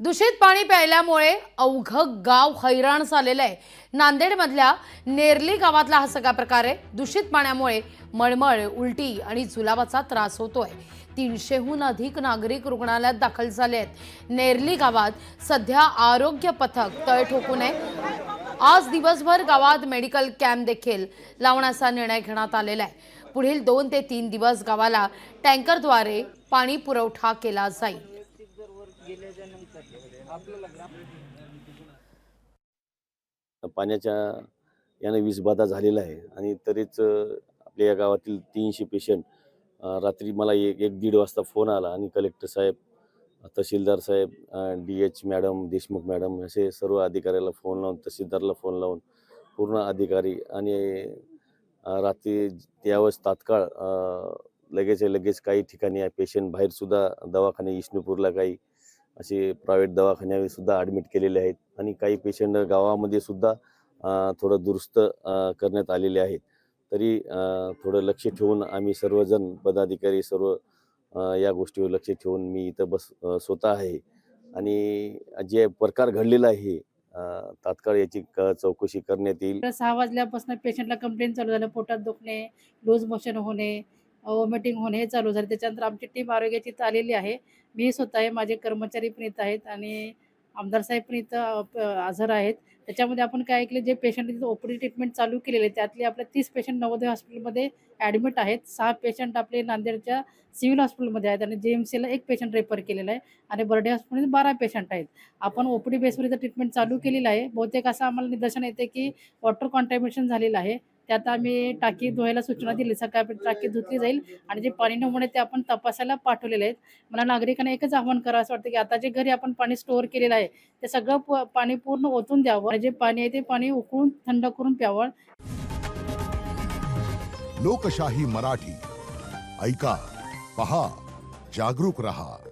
दूषित पाणी प्यायल्यामुळे अवघं गाव हैराण झालेलं आहे. नांदेडमधल्या नेरली गावातला हा सगळा प्रकार आहे. दूषित पाण्यामुळे मळमळ उलटी आणि जुलाबाचा त्रास होतोय. तीनशेहून अधिक नागरिक रुग्णालयात दाखल झाले आहेत. नेरली गावात सध्या आरोग्य पथक तळ ठोकू नये आज दिवसभर गावात मेडिकल कॅम्प देखील लावण्याचा निर्णय घेण्यात आलेला आहे. पुढील दोन ते तीन दिवस गावाला टँकरद्वारे पाणी पुरवठा केला जाईल. पाण्याच्या यानं वीजबाधा झालेला आहे आणि तरीच आपल्या या गावातील तीनशे पेशंट रात्री मला एक एक दीड वाजता फोन आला आणि कलेक्टर साहेब तहसीलदार साहेब D H madam Deshmukh madam असे सर्व अधिकाऱ्याला फोन लावून तहसीलदारला फोन लावून पूर्ण अधिकारी आणि रात्री त्यावेळेस तात्काळ लगेच लगेच काही ठिकाणी पेशंट बाहेरसुद्धा दवाखाने विष्णुपूरला काही असे प्रायव्हेट दवाखान्यावर सुद्धा ॲडमिट केलेले आहेत आणि काही पेशंट गावामध्ये सुद्धा थोडं दुरुस्त करण्यात आलेले आहेत. तरी थोडं लक्ष ठेवून आम्ही सर्वजण पदाधिकारी सर्व या गोष्टीवर लक्ष ठेवून मी इथं बस स्वतः आहे. आणि जे प्रकार घडलेला आहे तात्काळ याची क- चौकशी करण्यात येईल. सहा वाजल्यापासून पेशंटला कंप्लेंट चालू झालं पोटात दुखणे लूज मोशन होणे वॉमिटिंग होणे हे चालू झाले. त्याच्यानंतर आमची टीम आरोग्याची इथं आलेली आहे. मी स्वतः आहे माझे कर्मचारी पण इथं आहेत आणि आमदार साहेब पण इथं प- हजर आहेत. त्याच्यामध्ये आपण काय ऐकलं जे पेशंट इथं ओपीडी ट्रीटमेंट चालू केलेले त्यातले आपले तीस पेशंट नवोदय हॉस्पिटलमध्ये ॲडमिट आहेत. सहा पेशंट आपले नांदेडच्या सिव्हिल हॉस्पिटलमध्ये आहेत आणि जे एम सीला एक पेशंट रेफर केलेला आहे आणि बर्डे हॉस्पिटलमध्ये बारा पेशंट आहेत. आपण ओपीडी बेसवर इथं ट्रीटमेंट चालू केलेलं आहे. बहुतेक असं आम्हाला निदर्शन येते की वॉटर कॉन्टॅमिनेशन झालेलं आहे. त्यात आम्ही टाकी धुवायला सूचना दिली. सकाळपर्यंत टाकी धुतली जाईल आणि जे पाणी नमुने ते आपण तपासायला पाठवलेले आहेत. मला नागरिकांना एकच आव्हान करावं असं वाटतं की आता जे घरी आपण पाणी स्टोअर केलेलं आहे ते सगळं प- पाणी पूर्ण ओतून द्यावं आणि जे पाणी आहे ते पाणी उकळून थंड करून प्यावं. लोकशाही मराठी. ऐका पहा जागरूक रहा.